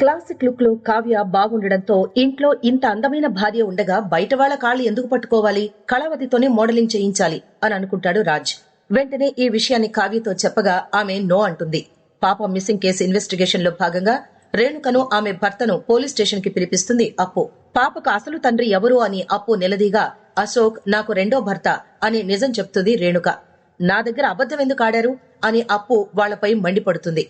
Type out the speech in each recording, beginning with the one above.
Classic లుక్లో కావ్య బాగుండడంతో ఇంట్లో ఇంత అందమైన భార్య ఉండగా బయట వాళ్ళ కాళ్ళు ఎందుకు పట్టుకోవాలి? కళావతితోనే మోడలింగ్ చేయించాలి అని అనుకుంటాడు రాజ్. వెంటనే ఈ విషయాన్ని కావ్యతో చెప్పగా ఆమె నో అంటుంది. పాప మిస్సింగ్ కేసు ఇన్వెస్టిగేషన్లో భాగంగా రేణుకను ఆమె భర్తను పోలీస్ స్టేషన్కి పిలిపిస్తుంది అప్పు. పాపకు అసలు తండ్రి ఎవరు అని అప్పు నిలదీగా అశోక్ నాకు రెండో భర్త అని నిజం చెప్తుంది రేణుక. నా దగ్గర అబద్ధం ఎందుకు ఆడారు? అని అప్పు వాళ్ళపై మండిపడుతుంది.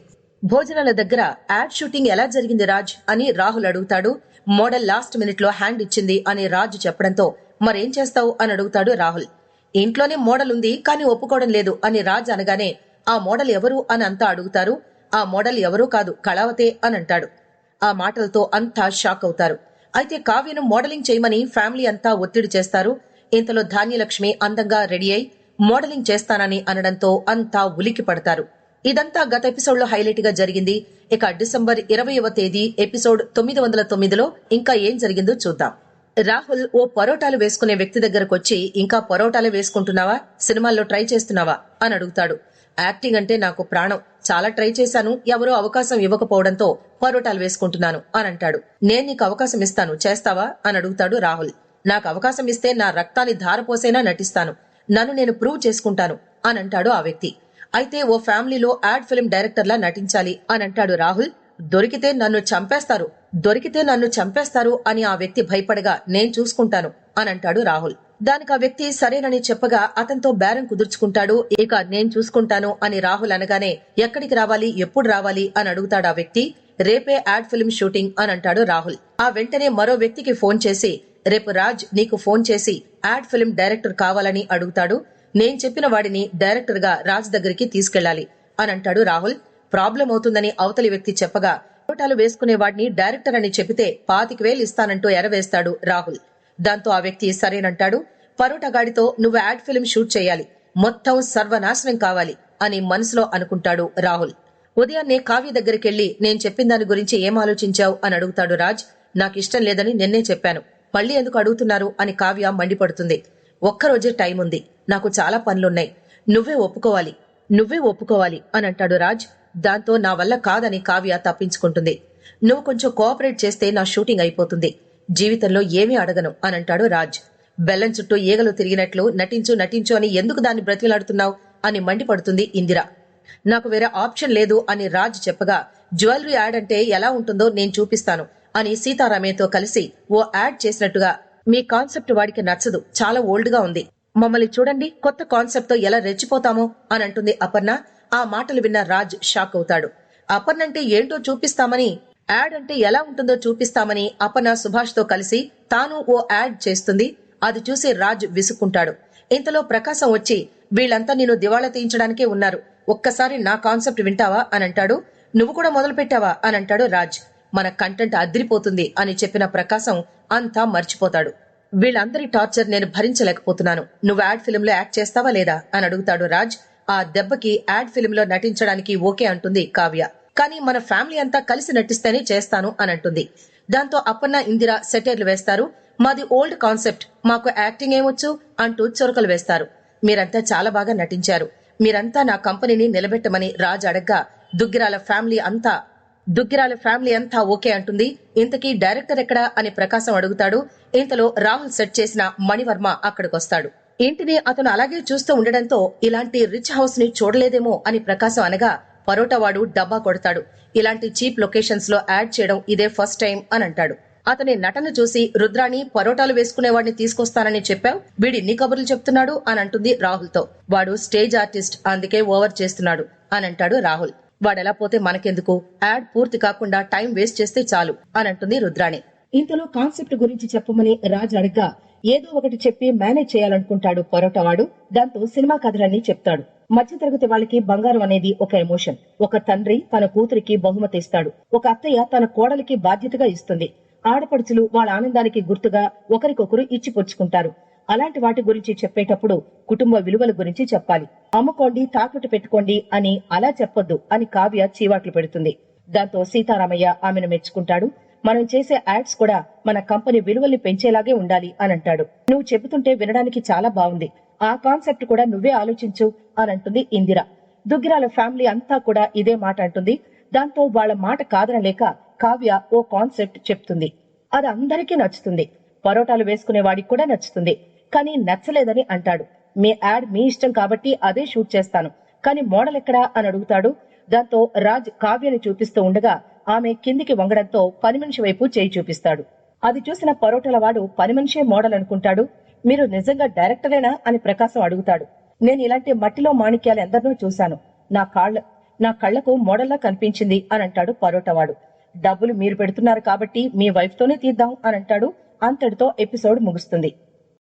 భోజనాల దగ్గర యాడ్ షూటింగ్ ఎలా జరిగింది రాజ్ అని రాహుల్ అడుగుతాడు. మోడల్ లాస్ట్ మినిట్లో హ్యాండ్ ఇచ్చింది అని రాజ్ చెప్పడంతో మరేం చేస్తావు అని అడుగుతాడు రాహుల్. ఇంట్లోనే మోడల్ ఉంది కానీ ఒప్పుకోవడం లేదు అని రాజ్ అనగానే ఆ మోడల్ ఎవరు అని అంతా అడుగుతారు. ఆ మోడల్ ఎవరూ కాదు కళావతే అని అంటాడు. ఆ మాటలతో అంతా షాక్ అవుతారు. అయితే కావ్యను మోడలింగ్ చేయమని ఫ్యామిలీ అంతా ఒత్తిడి చేస్తారు. ఇంతలో ధాన్యలక్ష్మి అందంగా రెడీ అయి మోడలింగ్ చేస్తానని అనడంతో అంతా ఉలికి పడతారు ఇదంతా గత ఎపిసోడ్లో హైలైట్గా జరిగింది. ఇక డిసెంబర్ ఇరవైవ తేదీ ఎపిసోడ్ తొమ్మిది వందల తొమ్మిదిలో ఇంకా ఏం జరిగిందో చూద్దాం. రాహుల్ ఓ పరోటాలు వేసుకునే వ్యక్తి దగ్గరకు వచ్చి ఇంకా పరోటాలు వేసుకుంటున్నావా? సినిమాల్లో ట్రై చేస్తున్నావా? అని అడుగుతాడు. యాక్టింగ్ అంటే నాకు ప్రాణం. చాలా ట్రై చేశాను. ఎవరో అవకాశం ఇవ్వకపోవడంతో పరోటాలు వేసుకుంటున్నాను అని అంటాడు. నేను నీకు అవకాశం ఇస్తాను. చేస్తావా? అని అడుగుతాడు రాహుల్. నాకు అవకాశం ఇస్తే నా రక్తాన్ని ధారపోసేనా నటిస్తాను. నన్ను నేను ప్రూవ్ చేసుకుంటాను అని అంటాడు ఆ వ్యక్తి. అయితే ఓ ఫ్యామిలీలో యాడ్ ఫిల్మ్ డైరెక్టర్లా నటించాలి అని అంటాడు రాహుల్. దొరికితే నన్ను చంపేస్తారు దొరికితే నన్ను చంపేస్తారు అని ఆ వ్యక్తి భయపడగా నేను చూసుకుంటాను అని అంటాడు రాహుల్. దానికి ఆ వ్యక్తి సరేనని చెప్పగా అతనితో బేరం కుదుర్చుకుంటాడు ఇక నేను చూసుకుంటాను అని రాహుల్ అనగానే ఎక్కడికి రావాలి ఎప్పుడు రావాలి అని అడుగుతాడు ఆ వ్యక్తి. రేపే యాడ్ ఫిల్మ్ షూటింగ్ అని అంటాడు రాహుల్. ఆ వెంటనే మరో వ్యక్తికి ఫోన్ చేసి రేపు రాజ్ నీకు ఫోన్ చేసి యాడ్ ఫిల్మ్ డైరెక్టర్ కావాలని అడుగుతాడు. నేను చెప్పిన వాడిని డైరెక్టర్గా రాజ్ దగ్గరికి తీసుకెళ్ళాలి అని అంటాడు రాహుల్. ప్రాబ్లం అవుతుందని అవతలి వ్యక్తి చెప్పగా ఫోటోలు వేసుకునే వాడిని డైరెక్టర్ అని చెబితే పాతిక వేలు ఇస్తానంటూ ఎరవేస్తాడు రాహుల్. దాంతో ఆ వ్యక్తి సరేనంటాడు పరోటా గాడితో నువ్వు యాడ్ ఫిల్మ్ షూట్ చేయాలి. మొత్తం సర్వనాశనం కావాలి అని మనసులో అనుకుంటాడు రాహుల్. ఉదయాన్నే కావ్య దగ్గరికెళ్ళి నేను చెప్పిన దాని గురించి ఏం ఆలోచించావు? అని అడుగుతాడు రాజ్. నాకు ఇష్టం లేదని నిన్నే చెప్పాను. మళ్ళీ ఎందుకు అడుగుతున్నారు? అని కావ్య మండిపడుతుంది. ఒక్కరోజే టైం ఉంది. నాకు చాలా పనులున్నాయి. నువ్వే ఒప్పుకోవాలి. నువ్వే ఒప్పుకోవాలి అని అంటాడు రాజ్. దాంతో నా వల్ల కాదని కావ్య తప్పించుకుంటుంది. నువ్వు కొంచెం కోఆపరేట్ చేస్తే నా షూటింగ్ అయిపోతుంది. జీవితంలో ఏమీ అడగను అని అంటాడు రాజ్. బెల్లం చుట్టూ ఈగలు తిరిగినట్లు నటించు నటించు అని ఎందుకు దాన్ని బ్రతిలాడుతున్నావు అని మండిపడుతుంది ఇందిర. నాకు వేరే ఆప్షన్ లేదు అని రాజ్ చెప్పగా జ్యువెలరీ యాడ్ అంటే ఎలా ఉంటుందో నేను చూపిస్తాను అని సీతారామయ్యతో కలిసి ఓ యాడ్ చేసినట్టుగా మీ కాన్సెప్ట్ వాడికి నచ్చదు. చాలా ఓల్డ్గా ఉంది. మమ్మల్ని చూడండి కొత్త కాన్సెప్ట్తో ఎలా రెచ్చిపోతామో అని అంటుంది అపర్ణ. ఆ మాటలు విన్న రాజ్ షాక్ అవుతాడు. అపర్ణ అంటే ఏంటో చూపిస్తామని యాడ్ అంటే ఎలా ఉంటుందో చూపిస్తామని అపర్ణ సుభాష్తో కలిసి తాను ఓ యాడ్ చేస్తుంది. అది చూసి రాజ్ విసుక్కుంటాడు. ఇంతలో ప్రకాశం వచ్చి వీళ్ళంతా నేను దివాళా తీయించడానికే ఉన్నారు. ఒక్కసారి నా కాన్సెప్ట్ వింటావా అని అంటాడు. నువ్వు కూడా మొదలు పెట్టావా అని అంటాడు రాజ్. మన కంటెంట్ అదిరిపోతుంది అని చెప్పిన ప్రకాశం అంతా మర్చిపోతాడు. వీళ్ళందరి టార్చర్ నేను భరించలేకపోతున్నాను. నువ్వు యాడ్ ఫిల్మ్లో యాక్ట్ చేస్తావా లేదా? అని అడుగుతాడు రాజ్. ఆ దెబ్బకి యాడ్ ఫిల్మ్లో నటించడానికి ఓకే అంటుంది కావ్య. కానీ మన ఫ్యామిలీ అంతా కలిసి నటిస్తేనే చేస్తాను అని అంటుంది. దాంతో అప్పన్న ఇందిర సెటైర్లు వేస్తారు. మాది ఓల్డ్ కాన్సెప్ట్. మాకు యాక్టింగ్ ఏమొచ్చు అంటూ చొరకలు వేస్తారు. మీరంతా చాలా బాగా నటించారు. మీరంతా నా కంపెనీని నిలబెట్టమని రాజ్ అడగ్గా దుగ్గిరాల ఫ్యామిలీ అంతా దుగ్గిరాల ఫ్యామిలీ అంతా ఓకే అంటుంది. ఇంతకీ డైరెక్టర్ ఎక్కడా అని ప్రకాశం అడుగుతాడు. ఇంతలో రాహుల్ సెట్ చేసిన మణివర్మ అక్కడికొస్తాడు. ఇంటిని అతను అలాగే చూస్తూ ఉండడంతో ఇలాంటి రిచ్ హౌస్ని చూడలేదేమో అని ప్రకాశం అనగా పరోటా వాడు డబ్బా కొడతాడు. ఇలాంటి చీప్ లొకేషన్స్లో యాడ్ చేయడం ఇదే ఫస్ట్ టైం అని అంటాడు. అతని నటన చూసి రుద్రాణి పరోటాలు వేసుకునేవాడిని తీసుకొస్తానని చెప్పావు? వీడి ఇన్ని కబుర్లు చెప్తున్నాడు అని అంటుంది రాహుల్తో వాడు స్టేజ్ ఆర్టిస్ట్ అందుకే ఓవర్ చేస్తున్నాడు అని అంటాడు రాహుల్. వాడెలా పోతే మనకెందుకు? యాడ్ పూర్తి కాకుండా టైం వేస్ట్ చేస్తే చాలు అని అంటుంది రుద్రాణి. ఇంతలో కాన్సెప్ట్ గురించి చెప్పమని రాజ్ అడగ్గా ఏదో ఒకటి చెప్పి మేనేజ్ చేయాలనుకుంటాడు పొరటవాడు దాంతో సినిమా కథలన్నీ చెప్తాడు. మధ్యతరగతి వాళ్ళకి బంగారం అనేది ఒక ఎమోషన్. ఒక తండ్రి తన కూతురికి బహుమతి ఇస్తాడు. ఒక అత్తయ్య తన కోడలికి బాధ్యతగా ఇస్తుంది. ఆడపడుచులు వాళ్ళ ఆనందానికి గుర్తుగా ఒకరికొకరు ఇచ్చిపుచ్చుకుంటారు. అలాంటి వాటి గురించి చెప్పేటప్పుడు కుటుంబ విలువల గురించి చెప్పాలి. అమ్ముకోండి తాకట్టు పెట్టుకోండి అని అలా చెప్పొద్దు అని కావ్య చీవాట్లు పెడుతుంది. దాంతో సీతారామయ్య ఆమెను మెచ్చుకుంటాడు. మనం చేసే యాడ్స్ కూడా మన కంపెనీ విలువల్ని పెంచేలాగే ఉండాలి అని అంటాడు. నువ్వు చెబుతుంటే వినడానికి చాలా బాగుంది. ఆ కాన్సెప్ట్ కూడా నువ్వే ఆలోచించు అని అంటుంది ఇందిర. దుగ్గిరాల ఫ్యామిలీ అంతా కూడా ఇదే మాట అంటుంది. దాంతో వాళ్ళ మాట కాదనలేక కావ్య ఓ కాన్సెప్ట్ చెప్తుంది. అది అందరికీ నచ్చుతుంది. పరోటాలు వేసుకునే వాడికి కూడా నచ్చుతుంది. కానీ నచ్చలేదని అంటాడు. మీ యాడ్ మీ ఇష్టం కాబట్టి అదే షూట్ చేస్తాను. కానీ మోడల్ ఎక్కడా అని అడుగుతాడు. దాంతో రాజ్ కావ్యని చూపిస్తూ ఉండగా ఆమె కిందికి వంగడంతో పని మనిషి వైపు చేయి చూపిస్తాడు. అది చూసిన పరోటల వాడు పని మనిషే మోడల్ అనుకుంటాడు. మీరు నిజంగా డైరెక్టరేనా అని ప్రకాశం అడుగుతాడు. నేను ఇలాంటి మట్టిలో మాణిక్యాలు ఎందరినో చూశాను. నా కాళ్ళ నా కళ్ళకు మోడల్లా కనిపించింది అని అంటాడు పరోటవాడు డబ్బులు మీరు పెడుతున్నారు కాబట్టి మీ వైఫ్ తోనే తీద్దాం అని అంటాడు. అంతటితో ఎపిసోడ్ ముగుస్తుంది.